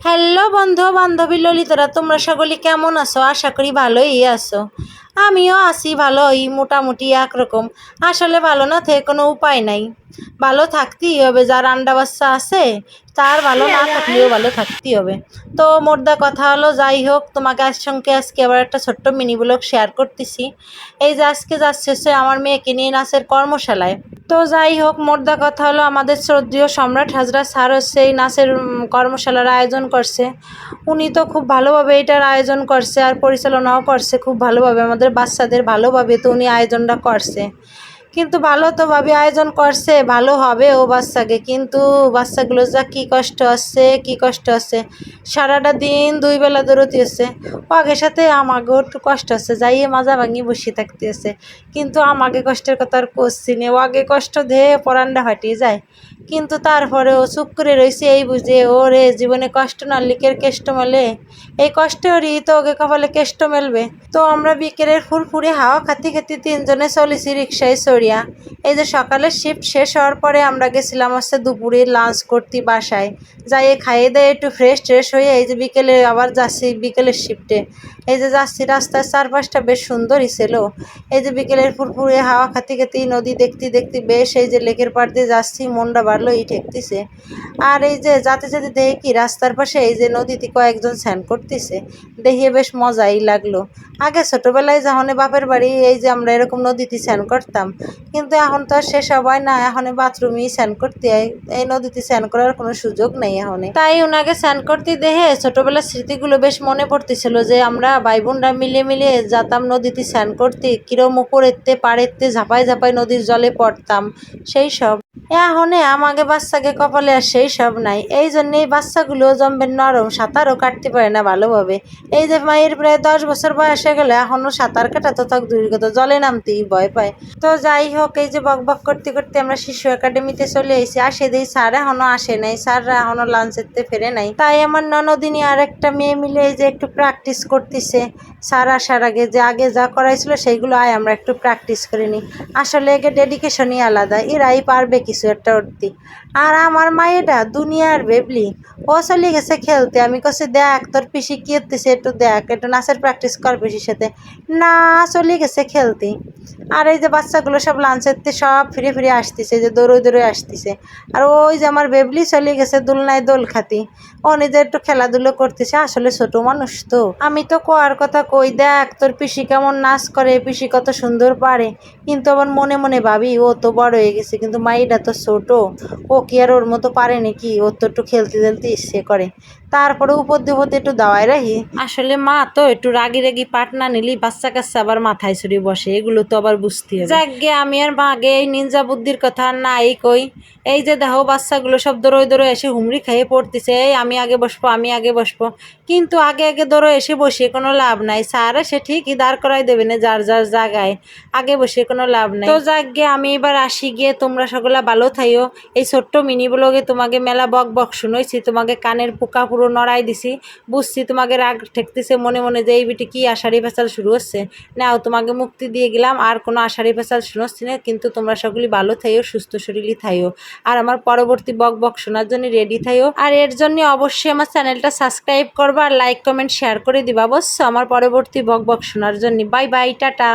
Hello বন্ধু, বান্ধবী ললিতরা, তোমরা সকলে কেমন আছো? আশা করি ভালোই আছো। আমিও আছি ভালোই, মোটামুটি একরকম। আসলে ভালো না থেকে কোনো উপায় নাই। ভালো থাকতেই হবে যার আন্ডা বাচ্চা আছে তার ভালো না থাকলেও ভালো থাকতেই হবে। তো মোর্দা কথা হলো, যাই হোক, তোমাকে আজ সঙ্গে আজকে আবার একটা ছোট্ট মিনি ব্লগ শেয়ার করতেছি। এই যে আজকে যাচ্ছে সে আমার মেয়েকে নিয়ে নাচের কর্মশালায়। তো যাই হোক মোর্দা কথা হলো, আমাদের শ্রদ্ধীয় সম্রাট হাজরা স্যার হচ্ছে এই নাচের কর্মশালার আয়োজন করছে। উনি তো খুব ভালোভাবে এটার আয়োজন করছে আর পরিচালনাও করছে খুব ভালোভাবে, আমাদের বাচ্চাদের ভালোভাবে তো উনি আয়োজনটা করছে। কিন্তু ভালো তো ভাবে আয়োজন করছে, ভালো হবে ও বাচ্চাকে। কিন্তু বাচ্চাগুলো যা কী কষ্ট আছে, কি কষ্ট আছে। সারাটা দিন দুই বেলা দৌড়তে আছে পাগের সাথে আমাকেও একটু কষ্ট আছে, যাইয়ে মাজা ভাঙি বসে থাকতে আছে কিন্তু আমাকে কষ্টের কথা আর করছি না। ও আগে কষ্ট ধেয়ে পরান্ডা হাটিয়ে যায়। কিন্তু তারপরে ও চুপ করে রয়েছে এই বুঝে। ওরে, জীবনে কষ্ট না লিখের কেষ্ট মেলে। এই কষ্টেরই তো ওকে কপালে কেষ্ট মেলবে। তো আমরা বিকেলের ফুরফুরে হাওয়া খাতে খাতে তিনজনে চলেছি রিক্সায় চড়িয়া। এই যে সকালের শিফট শেষ হওয়ার পরে আমরা গেছিলাম হচ্ছে দুপুরে লাঞ্চ করতে বাসায়। যাই খাইয়ে দেয় একটু ফ্রেশ ট্রেশ হয়ে এই যে বিকেলে আবার যাচ্ছি বিকেলের শিফটে এই যে যাচ্ছি রাস্তার চারপাশটা বেশ সুন্দরই ছিল। এই যে বিকেলের ফুরফুরে হাওয়া খাতে খাতে নদী দেখতে দেখতে বেশ এই যে লেকের পাড় দিয়ে যাচ্ছি মনটা এই ঠেকতেছে। আর এই যে যাতে যাতে দেখি রাস্তার পাশে এই যে নদীতে কয়েকজন স্নান করতেছে দেখিয়ে বেশ মজাই লাগল। আগে ছোটবেলায় যখন বাপের বাড়ি, এই যে আমরা এরকম নদীতে স্নান করতাম, কিন্তু এখন তো আর সেসব হয় না, এখন বাথরুমেই স্নান করতে এই নদীতে স্নান করার কোনো সুযোগ নেই এখন তাই ওনাকে স্নান করতে দেখে ছোটবেলার স্মৃতিগুলো বেশ মনে পড়তেছিল যে আমরা ভাই বোনরা মিলে মিলে যেতাম নদীতে স্নান করতে, কিরম উপরেতে পাড়েতে ঝাপাই ঝাপাই নদীর জলে পড়তাম, সেই সব। এখন আমাকে বাচ্চাকে কপালে আর সেই সব নাই, এই জন্য এই বাচ্চাগুলো জম্বে নরম সাঁতারও কাটতে পারে না ভালোভাবে। এই যে মায়ের প্রায় দশ বছর বয়স হয়ে গেলে এখনও সাঁতার কাটা তো থাক দূরের কথা, জলে নামতেই ভয় পায়। তো যাই হোক, এই যে বক বক করতে করতে আমরা শিশু একাডেমিতে চলে এসেছি, আসে দিই স্যার, এখনও আসে নাই। স্যাররা এখনও লাঞ্চেতে ফেরে নাই। তাই আমার ননদিনী আর একটা মেয়ে মিলে এই যে একটু প্র্যাকটিস করতেছে। স্যার আসার আগে যে আগে যা করাইছিল সেইগুলো আয় আমরা একটু প্র্যাকটিস করে নিই। আসলে একে ডেডিকেশনই আলাদা, এরাই পারবে কিছু একটা উঠতে আর আমার মায়েটা দুনিয়ার বেবলি, ও চলে গেছে খেলতে। আমি কাছে দেখ, তোর পিসি কি একটু দেখ, একটু নাচের প্র্যাকটিস কর পিসির সাথে, না, চলে গেছে খেলতে। আর এই যে বাচ্চাগুলো সব লাঞ্চেতে সব ফিরে ফিরে আসতেছে যে দৌড়ে দৌড়ে আসতেছে। আর ওই যে আমার বেবলি চলে গেছে দোলনায় দোল খাতি। ও নিজে একটু খেলাধুলো করতেছে, আসলে ছোট মানুষ তো। আমি তো কোয়ার কথা কই, দেখ, তোর পিসি কেমন নাচ করে, পিসি কত সুন্দর পারে। কিন্তু আবার মনে মনে ভাবি, ও তো বড় হয়ে গেছে, কিন্তু মাইটা তো ছোট। ও কি আর ওর মতো পারে নাকি? ও তো একটু খেলতে খেলতে ইচ্ছে করে। তারপরে উপর দিয়ে একটু দাওয়াই রাখি। আসলে মা তো একটু রাগি রাগি পাট না নিলি বাচ্চা কাচ্চা আবার মাথায় ছড়িয়ে বসে, এগুলো তো আবার বুঝতে হবে। যাক আমি আর মাগে এই নিনজা বুদ্ধির কথা নাই কই। এই যে দেখো, বাচ্চাগুলো সব দৌড়ে দৌড়ে এসে হুমড়ি খেয়ে পড়তেছে। এই আমি আগে বসবো, আমি আগে বসবো। কিন্তু আগে আগে দৌড়ে এসে বসে কোনো লাভ নাই। স্যার, সে ঠিকই দাঁড় করাই দেবে না যার যার জায়গায়। আগে বসে কোনো লাভ নাই। তো যাক আমি এবার আসি গিয়ে, তোমরা সকলে ভালো থাইও। এই ছোট্ট মিনি ব্লগে তোমাকে মেলা বক বক শুনেছি তোমাকে কানের পোকা পুরো নড়াই দিছি। বুঝছি তোমাকে রাগ ঠেকতেছে মনে মনে যে, এই বিটি কি আষাঢ়ি ফেসাল শুরু হচ্ছে। নাও, তোমাকে মুক্তি দিয়ে গেলাম, আর কোনো আষাঢ়ি ফেসাল শুনছি না, কিন্তু তোমরা সকলেই ভালো থাইও, সুস্থ শরীরই থাইও। আর আমার পরবর্তী বক বক শোনার জন্য রেডি থাইও। আর এর জন্য অবশ্যই আমার চ্যানেলটা সাবস্ক্রাইব করবা, আর লাইক কমেন্ট শেয়ার করে দিবা অবশ্য আমার পরবর্তী বক বক শোনার জন্য। Bye bye tata.